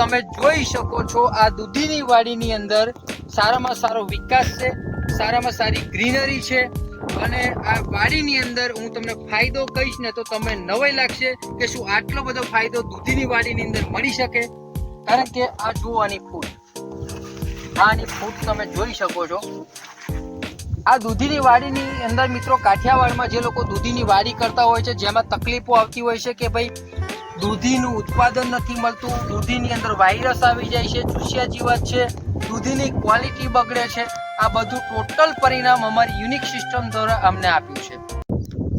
તમે જોઈ શકો છો આ દૂધીની વાડીની અંદર સારામાં સારો વિકાસ છે, સારામાં સારી ગ્રીનરી છે અને આ વાડીની અંદર હું તમને ફાયદો કહીશ ને તો તમને નવાઈ લાગશે કે શું આટલો બધો ફાયદો દૂધીની વાડીની અંદર મળી શકે. કારણ કે આ જોવાની ફૂટ, આની ફૂટ તમે જોઈ શકો છો. આ દૂધીની વાડીની અંદર મિત્રો કાઠિયાવાડમાં જે લોકો દૂધીની વાડી કરતા હોય છે, જેમાં તકલીફો આવતી હોય છે કે ભાઈ દૂધીનું ઉત્પાદન નથી મળતું. દૂધીની અંદર વાયરસ આવી જાય છે, ચૂસિયા જીવાત છે. દૂધીની ક્વોલિટી બગડે છે. આ બધું ટોટલ પરિણામ અમારી યુનિક સિસ્ટમ દ્વારા અમને આપ્યું છે.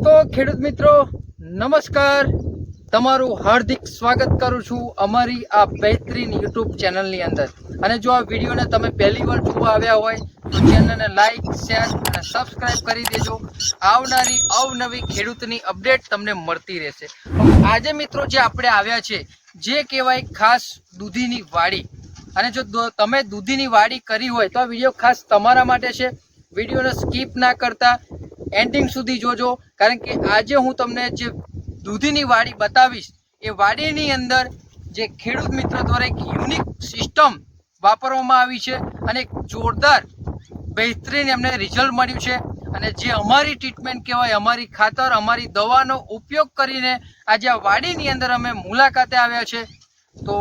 તો ખેડૂત મિત્રો, નમસ્કાર. તમારું હાર્દિક સ્વાગત કરું છું અમારી આ બહેતરીન યુટ્યુબ ચેનલની અંદર. અને જો આ વિડીયોને તમે પહેલી વાર જોવા આવ્યા હોય, તો ચેનલને લાઇક શેર અને સબસ્ક્રાઇબ કરી દેજો. આવનારી અવનવી ખેડૂતની અપડેટ તમને મળતી રહેશે. આજે મિત્રો જે આપણે આવ્યા છે, જે કહેવાય ખાસ દૂધીની વાડી. અને જો તમે દૂધીની વાડી કરી હોય, તો આ વીડિયો ખાસ તમારા માટે છે. વિડીયોને સ્કીપ ના કરતા. એન્ડિંગ સુધી જોજો. કારણ કે આજે હું તમને જે દૂધીની વાડી બતાવીશ, એ વાડીની અંદર જે ખેડૂત મિત્ર દ્વારા એક યુનિક સિસ્ટમ વાપરવામાં આવી છે અને એક જોરદાર બહેતરીન એમને રિઝલ્ટ મળ્યું છે. અને જે અમારી ટ્રીટમેન્ટ કહેવાય અમારી ખાતર અમારી દવાનો ઉપયોગ કરીને આજે આ વાડીની અંદર અમે મુલાકાતે આવ્યા છે. તો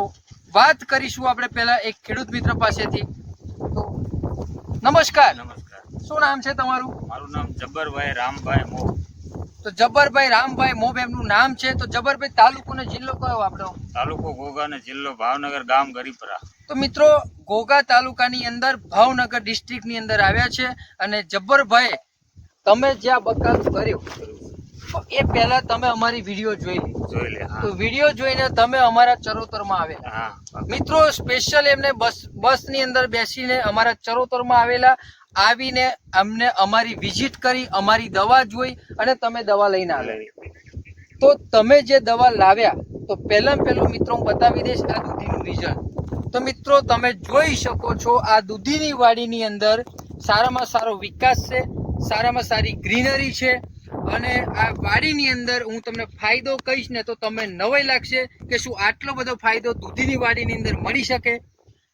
વાત કરીશું આપણે પહેલા એક ખેડૂત મિત્ર પાસેથી. તો નમસ્કાર. નમસ્કાર. શું નામ છે તમારું? મારું નામ જબ્બરભાઈ રામભાઈ મો તો જબ્બરભાઈ રામભાઈ મોબ એમનું નામ છે. તો જબ્બરભાઈ તાલુકો ને જિલ્લો કયો આપણો તાલુકો ઘોઘા અને જિલ્લો ભાવનગર ગામ ગરીપરા. તો મિત્રો ઘોઘા તાલુકાની અંદર ભાવનગર ડિસ્ટ્રિક્ટની અંદર આવ્યા છે અને જબ્બરભાઈ તમે જે આ કર્યો કર્યું એ પહેલા તમે અમારી વીડિયો જોઈ જોઈ લે તો વીડિયો જોઈને તમે અમારા ચરોતરમાં આવેલા. મિત્રો સ્પેશિયલ એમને બસ બસની અંદર બેસીને અમારા ચરોતરમાં આવેલા. આવીને અમને અમારી વિઝિટ કરી અમારી દવા જોઈ અને તમે દવા લઈને આવ્યા. તો તમે જે દવા લાવ્યા તો પહેલા પહેલું મિત્રો હું બતાવી દઈશ આ દૂધીનું રિઝલ્ટ તો મિત્રો, તમે જોઈ શકો છો આ દૂધીની વાડીની અંદર સારામાં સારો વિકાસ છે, સારામાં સારી ગ્રીનરી છે અને આ વાડીની અંદર હું તમને ફાયદો કહીશ ને તો તમને નવાઈ લાગશે કે શું આટલો બધો ફાયદો દૂધીની વાડીની અંદર મળી શકે.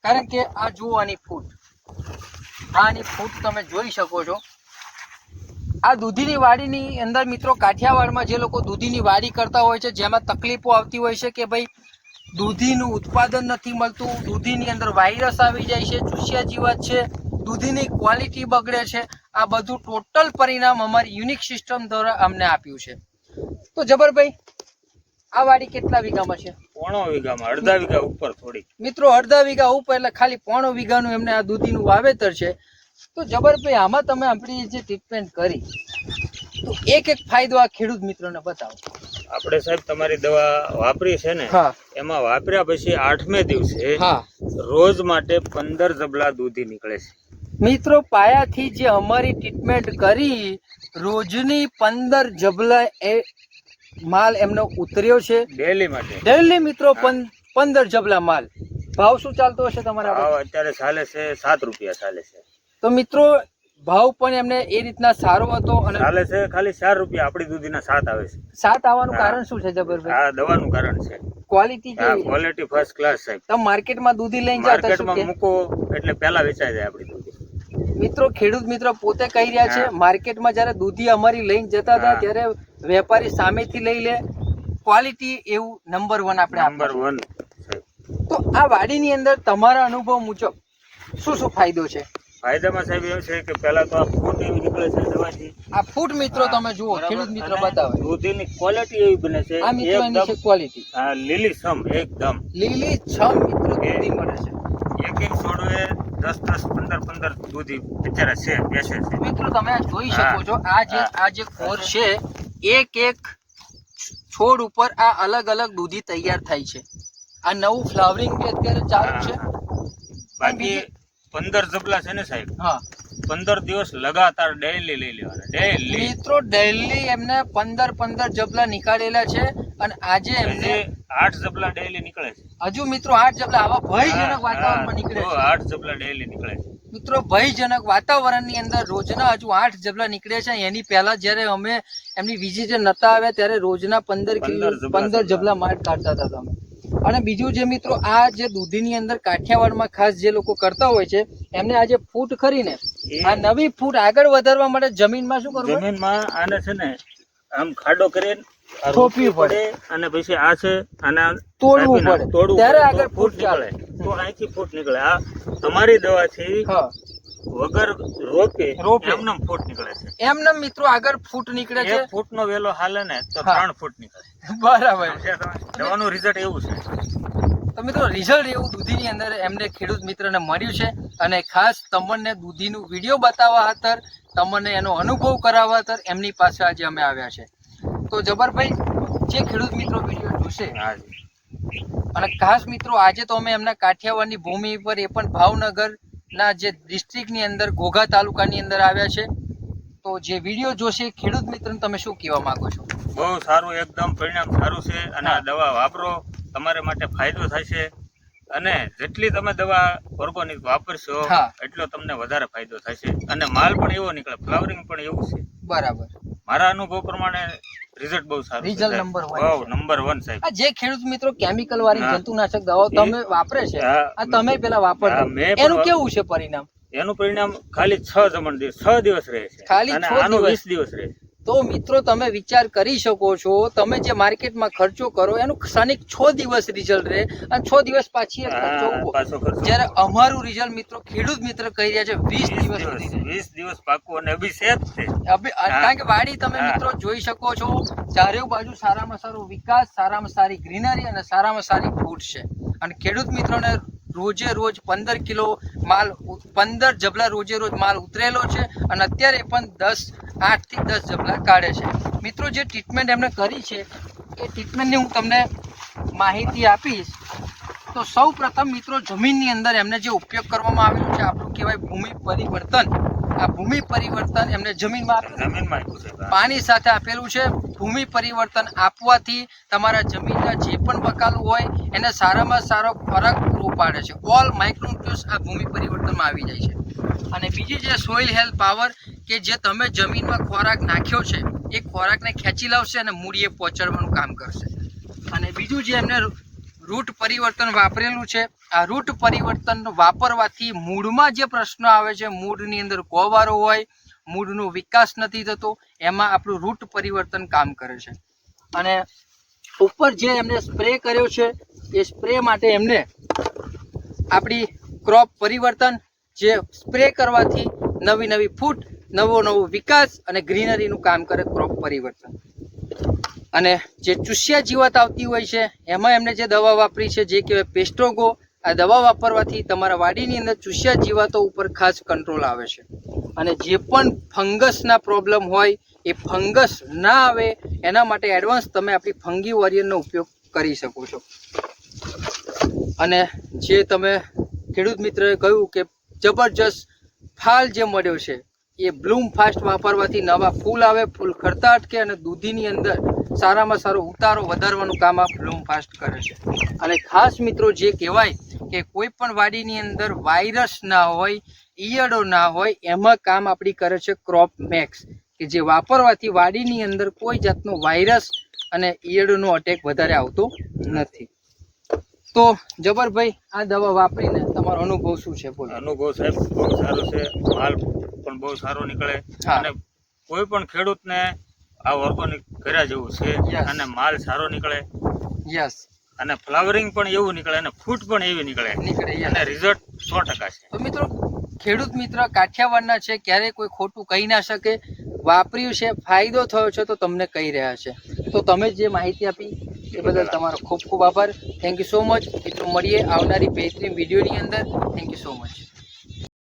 કારણ કે આ જુઓ આની ફૂટ. આની ફૂટ તમે જોઈ શકો છો. આ દૂધીની વાડીની અંદર મિત્રો કાઠિયાવાડમાં જે લોકો દૂધીની વાડી કરતા હોય છે, જેમાં તકલીફો આવતી હોય છે કે ભાઈ દૂધીનું ઉત્પાદન નથી મળતું દૂધીની અંદર વાયરસ આવી જાય છે ચૂસિયા જીવાત છે દૂધીની ક્વોલિટી બગડે છે. આ બધું ટોટલ પરિણામ અમારી યુનિક સિસ્ટમ દ્વારા અમને આપ્યું છે. તો જબરભાઈ આ વાડી કેટલા વીઘામાં છે? પોણો વીઘામાં અડધા વીઘા ઉપર થોડી મિત્રો અડધા વીઘા ઉપર એટલે ખાલી પોણો વીઘાનું એમને આ દૂધીનું વાવેતર છે. તો જબરભાઈ આમાં તમે આપણી જે ટ્રીટમેન્ટ કરી તો એક એક ફાયદો આ ખેડૂત મિત્રોને બતાવો. આપણે સાહેબ તમારી દવા વાપરી છે ને એમાં વાપર્યા પછી આઠમે દિવસે રોજ માટે પંદર જબલા દૂધી નીકળે છે. મિત્રો પાયાથી જે અમારી ટ્રીટમેન્ટ કરી રોજની પંદર જબલા એ માલ એમનો ઉતર્યો છે. ડેલી માટે. ડેલી મિત્રો પંદર જબલા માલ. ભાવ શું ચાલતો હશે તમારા ભાવ અત્યારે ચાલે છે સાત રૂપિયા ચાલે છે. તો મિત્રો ભાવ પણ એમને એ રીતના સારો હતો અને ચાલે છે ખાલી ચાર રૂપિયા આપણી દૂધીના સાત આવે છે. સાત આવવાનું કારણ શું છે જબરભાઈ? આ દવાનું કારણ છે. ક્વોલિટી આ ક્વોલિટી ફર્સ્ટ ક્લાસ સાહેબ તમે માર્કેટમાં દૂધી લઈને શું માર્કેટમાં મૂકો એટલે પહેલા વેચાઈ જાય આપણી દૂધી. મિત્રો ખેડૂત મિત્ર પોતે કહી રહ્યા છે માર્કેટમાં જ્યારે દૂધી અમારી લઈને જતા હતા ત્યારે વેપારી સામેથી લઈ લે. ક્વોલિટી એવું નંબર વન આપણે નંબર વન તો આ વાડીની અંદર તમારા અનુભવ મુજબ શું શું ફાયદો છે? ફાયદામાં સાહેબ એવું છે કે પહેલા તો આ ફૂટ એવી નીકળે છે દવાથી. આ ફૂટ મિત્રો તમે જુઓ. ખેડૂત મિત્રો બતાવે. દૂધીની ક્વોલિટી એવી બને છે. આ મિત્રો એની છે ક્વોલિટી આ લીલી છમ એકદમ. લીલી છમ મિત્રો દૂધી મળે છે. એક એક છોડવે દસ દસ પંદર પંદર દૂધી બિચારા છે બેસે છે. મિત્રો તમે જોઈ શકો છો આ જે આ જે કોર છે એક એક છોડ ઉપર આ અલગ અલગ દૂધી તૈયાર થાય છે. આ નવું ફ્લાવરિંગ બી અત્યારે ચાલુ છે. બાકી પંદર જબલા છે ને સાહેબ? હા. પંદર દિવસ લગાતાર ડેલી લઈ લેવાના ડેલી મિત્રો ડેલી એમને પંદર પંદર જબલા નીકાળેલા છે અને આજે એમને આઠ જબલા ડેલી નીકળે છે. હજુ મિત્રો આઠ જબલા આવા ભયજનક વાતાવરણમાં નીકળે છે. આઠ જબલા ડેલી નીકળે છે. મિત્રો ભયજનક વાતાવરણની અંદર રોજના હજુ આઠ જબલા નીકળે છે. એની પહેલા જ્યારે અમે એમની વિઝિટે નતા આવ્યા ત્યારે રોજના પંદર કિલો પંદર જબલા માટ કાઢતા હતા તમે અને બીજું જે મિત્રો આ જે દૂધીની અંદર કાઠિયાવાડમાં ખાસ જે લોકો કરતા હોય છે એમને આ જે ફૂટ ખરીને આ નવી ફૂટ આગળ વધારવા માટે જમીનમાં શું કરવું જમીનમાં આને છે ને આમ ખાડો કરીને થોપવી પડે. અને પછી આ છે આને તોડવું પડે. તોડવું ત્યારે આગળ ફૂટ ચાલે. તો અહીંથી ફૂટ નીકળે. આ તમારી દવાથી હા. વગર રોપે રોપે. ફૂટ નીકળે છે. એમને મિત્રો આગળ ફૂટ નીકળે છે. ફૂટ નો વેલો હાલે ને તો ત્રણ ફૂટ નીકળે. બરાબર. દવાનું રિઝલ્ટ એવું છે. તો મિત્રો રિઝલ્ટ એવું દૂધીની અંદર એમને ખેડૂત મિત્રને મળ્યું છે અને ખાસ તમને દૂધીનું વીડિયો બતાવવા હતર તમને એનો અનુભવ કરાવવા હતર એમની પાસે આજે અમે આવ્યા છે. તો જબરભાઈ જે ખેડૂત મિત્રો વીડિયો જોશે અને ખાસ મિત્રો આજે તો અમે એમના કાઠિયાવાડની ભૂમિ પર એ પણ ભાવનગર ના જે ડિસ્ટ્રિક્ટની અંદર ઘોઘા તાલુકાની અંદર આવ્યા છે તો જે વીડિયો જોશે ખેડૂત મિત્રને તમે શું કહેવા માંગો છો? બહુ સારું એકદમ પરિણામ સારું છે અને આ દવા વાપરો તમારા માટે ફાયદો થશે અને જેટલી તમે દવા ઓર્ગોનિક વાપરશો એટલો તમને વધારે ફાયદો થશે. અને માલ પણ એવો નીકળે ફ્લાવરિંગ પણ એવું છે. બરાબર. મારા અનુભવ પ્રમાણે રિઝલ્ટ બહુ સારું number one બહુ છે. નંબર 1 સાહેબ. આ જે ખેડૂત મિત્રો કેમિકલ વાળી જંતુનાશક દવાઓ તમે વાપરે છે આ તમે પેલા વાપરતા પણ એનું કેવું છે પરિણામ? એનું પરિણામ ખાલી છ જમણ દિવસ છ દિવસ રહે છે. ખાલી 6 દિવસ? 20 દિવસ રહે છે. તો મિત્રો તમે વિચાર કરી શકો છો તમે જે માર્કેટમાં ખર્ચો કરો એનું સ્થાનિક છ દિવસ રિઝલ્ટ રહે અને છ દિવસ પાછી જ્યારે અમારું રિઝલ્ટ મિત્રો ખેડૂત મિત્ર કહી રહ્યા છે વીસ વીસ દિવસ. વીસ દિવસ પાકું અને અભિષેક છે. કારણ કે વાડી તમે મિત્રો જોઈ શકો છો ચારે બાજુ સારામાં સારો વિકાસ સારામાં સારી ગ્રીનરી અને સારામાં સારી ફૂટ છે. અને ખેડૂત મિત્રોને રોજે રોજ પંદર કિલો માલ પંદર જબલા રોજે રોજ માલ ઉતરેલો છે અને અત્યારે પણ દસ આઠથી દસ જબલા કાઢે છે. મિત્રો, જે ટ્રીટમેન્ટ એમણે કરી છે, એ ટ્રીટમેન્ટની હું તમને માહિતી આપીશ. તો સૌ પ્રથમ મિત્રો, જમીનની અંદર એમને જે ઉપયોગ કરવામાં આવેલું છે, આપણું કહેવાય ભૂમિ પરિવર્તન. આ ભૂમિ પરિવર્તન એમને જમીનમાં. જમીનમાં પાણી સાથે આપેલું છે. ભૂમિ પરિવર્તન આપવાથી તમારા જમીનના જે પણ બકાલું હોય એને સારામાં સારો ફરક પૂરો પાડે છે. ઓલ માઇક્રોન્યુટ્રિયન્ટ્સ આ ભૂમિ પરિવર્તનમાં આવી જાય છે. અને બીજી જે સોઇલ હેલ્થ પાવર કે જે તમે જમીનમાં ખોરાક નાખ્યો છે એ ખોરાકને ખેંચી લાવશે અને મૂળીએ પહોંચાડવાનું કામ કરશે. અને બીજું જે એમને રૂટ પરિવર્તન વાપરેલું છે. આ રૂટ પરિવર્તન વાપરવાથી મૂળમાં જે પ્રશ્નો આવે છે, મૂળની અંદર કોવારો હોય, મૂળનો વિકાસ નથી થતો, એમાં આપણું રૂટ પરિવર્તન કામ કરે છે. અને ઉપર જે એમને સ્પ્રે કર્યો છે, એ સ્પ્રે માટે એમને આપણી ક્રોપ પરિવર્તન જે સ્પ્રે કરવાથી નવી નવી ફૂટ, નવો નવો વિકાસ અને ગ્રીનરીનું કામ કરે ક્રોપ પરિવર્તન. અને જે ચૂસ્યા જીવાત આવતી હોય છે, એમાં એમને જે દવા વાપરી છે, જે કહેવાય પેસ્ટોગો આ દવા વાપરવાથી તમારા વાડીની અંદર ચૂસ્યા જીવાતો ઉપર ખાસ કંટ્રોલ આવે છે. અને જે પણ ફંગસના પ્રોબ્લેમ હોય, એ ફંગસ ના આવે, એના માટે એડવાન્સ તમે આપણી ફંગી વોરિયરનો ઉપયોગ કરી શકો છો. અને જે તમે ખેડૂત મિત્રએ કહ્યું કે જબરજસ્ત ફાલ જે મળ્યો છે, એ બ્લૂમ ફાસ્ટ વાપરવાથી નવા ફૂલ આવે, ફૂલ ખરતા અટકે અને દૂધીની અંદર સારામાં સારો ઉતારો વધારવાનું કામ આ બ્લૂમ ફાસ્ટ કરે છે. અને ખાસ મિત્રો જે કહેવાય કે કોઈ પણ વાડીની અંદર વાયરસ ના હોય ઈયળો ના હોય એમાં કામ આપણી કરે છે ક્રોપ મેક્સ કે જે વાપરવાથી વાડીની અંદર કોઈ જાતનો વાયરસ અને ઈયળોનો અટેક વધારે આવતો નથી. તો જબરભાઈ આ દવા વાપરીને તમારો અનુભવ શું છે? બોલો. અનુભવ સાહેબ બહુ સારો છે. માલ પણ બહુ સારો નીકળે. અને કોઈ પણ ખેડૂતને આ ઓર્ગોનિક કર્યા જેવું છે. અને માલ સારો નીકળે. યસ અને ફ્લાવરિંગ પણ એવું નીકળે અને ફૂટ પણ એવી નીકળે. નીકળે. અને રિઝલ્ટ સો ટકા છે. તો મિત્રો ખેડૂત મિત્ર કાઠિયાવાડના છે ક્યારેય કોઈ ખોટું કહી ના શકે. વાપર્યું છે ફાયદો થયો છે તો તમને કહી રહ્યા છે. તો તમે જે માહિતી આપી એ બદલ તમારો ખૂબ ખૂબ આભાર. થેન્ક યુ સો મચ મિત્રો મળીએ આવનારી બહેતરીન વિડીયોની અંદર. Thank you so much